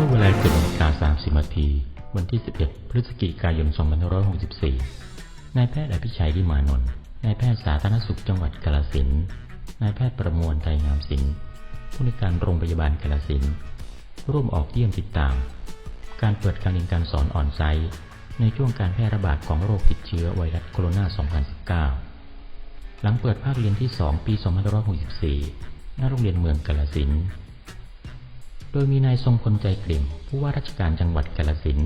มื่อเวลาเจ็ดนาฬิกา30นาทีวันที่ 11 พฤศจิกายน 2564 นายแพทย์อภิชัยดิมานนท์ นายแพทย์สาธารณสุขจังหวัดกาฬสินนายแพทย์ประมวลไทยงามศิลป์ผู้ในการโรงพยาบาลกาฬสินร่วมออกเยี่ยมติดตาม การเปิดการเรียนการสอนออนไซต์ ในช่วงการแพร่ระบาดของโรคติดเชื้อไวรัสโคโรนา 2019 หลังเปิดภาคเรียนที่ 2 ปี 2564 ณ โรงเรียนเมืองกาฬสิน โดยมีนายทรงพลใจกลิ่มผู้ว่าราชการจังหวัดกาฬสิน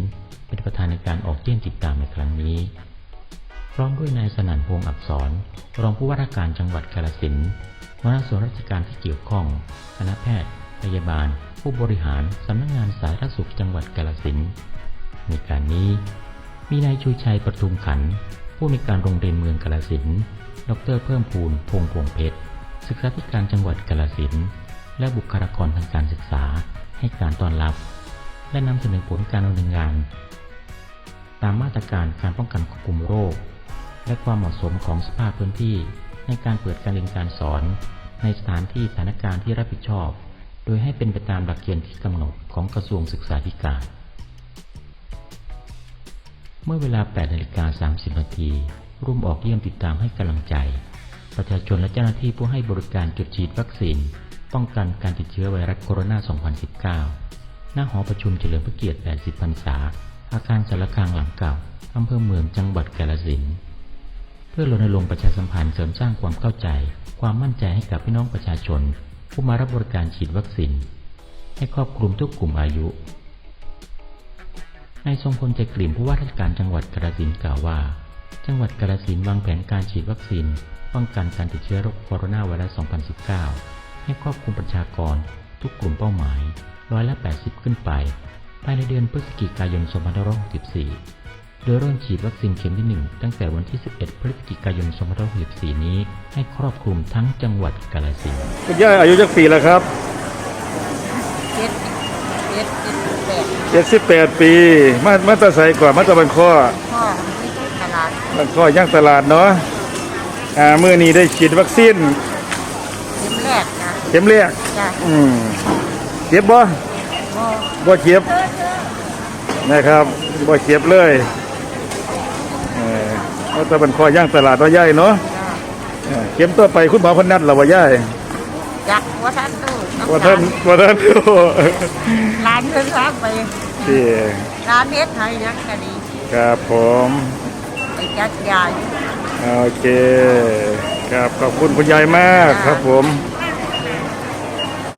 เป็นประธานในการออกเยี่ยมติดตามในครั้งนี้ พร้อมด้วยนายสนั่นพวงอักษร รองผู้ว่าราชการจังหวัดกาฬสินหัวหน้าส่วนราชการที่เกี่ยวข้อง คณะแพทย์ พยาบาล ผู้บริหาร สำนักงานสาธารณสุขจังหวัดกาฬสินในการนี้ มีนายชูชัยประทุมขัน ผู้ในการโรงเรียนเมืองกาฬสินดรเพิ่มพูนพงพวงเพชรศึกษาธิการจังหวัดกาฬสิน และบุคลากรทางการศึกษาให้การต้อนรับ และนำเสนอผลการดำเนินงาน ตามมาตรการการป้องกันควบคุมโรค และความเหมาะสมของสภาพพื้นที่ในการเปิดการเรียนการสอน ในสถานที่สถานการณ์ที่รับผิดชอบ โดยให้เป็นไปตามหลักเกณฑ์ที่กำหนดของกระทรวงศึกษาธิการ เมื่อเวลา 8นาฬิกา30นาทีร่วมออกเยี่ยมติดตามให้กำลังใจ ประชาชนและเจ้าหน้าที่ผู้ให้บริการจุดฉีดวัคซีน ป้องกันการติดเชื้อไวรัสโคโรนา 2019ณหอประชุมเฉลิมพระเกียรติ 80 พรรษา อาคารสารคางหลังเก่า อำเภอเมืองจังหวัดกาฬสินธุ์เพื่อรณรงค์ประชาสัมพันธ์เสริมสร้างความเข้าใจ ความมั่นใจให้กับพี่น้องประชาชน ผู้มารับบริการฉีดวัคซีนให้ครอบคลุมทุกกลุ่มอายุนายทรงพลใจกลิ่มผู้ว่าราชการจังหวัดกาฬสินธุ์กล่าวว่า จังหวัดกาฬสินธุ์วางแผนการฉีดวัคซีนป้องกันการติดเชื้อโรคโคโรนาไวรัส 2019 ให้ครอบคลุมประชากร ทุกกลุ่มเป้าหมายร้อยละ 80 ขึ้นไป ภายในเดือนพฤศจิกายน 2564 โดยเริ่มฉีดวัคซีนเข็มที่ 1 ตั้งแต่วันที่ 11 พฤศจิกายน 2564 นี้ ให้ครอบคลุมทั้งจังหวัดกาฬสินธุ์คุณย่าอายุจักปีแล้วครับ เจ็ดเจ็ดเจ็ดแปด78 ปี มามาตะไซก่อนมาตะบันข้อพ่อไม่ใช่ตลาดบันข้อย่างตลาดเนาะอ่ามื้อนี้ได้ฉีดวัคซีน เข็มแรกนะเข็มแรกจ้ะอืมเจ็บบ่พ่อบ่เจ็บนะครับบ่เจ็บเลยเออมาตะบันข้อย่างตลาดว่าย่ายเนาะจ้ะเออเข็มต่อไปคุณหมอเพิ่นนัดแล้วว่าย่ายจักว่าท่านดูว่าท่านว่าท่านโอ้ร้านเพิ่งรับไปที่ร้านเฮ็ดไทยยังก็ดีครับผมไปจัดยาอยู่ โอเค ครับขอบคุณคุณยายมากครับผมจ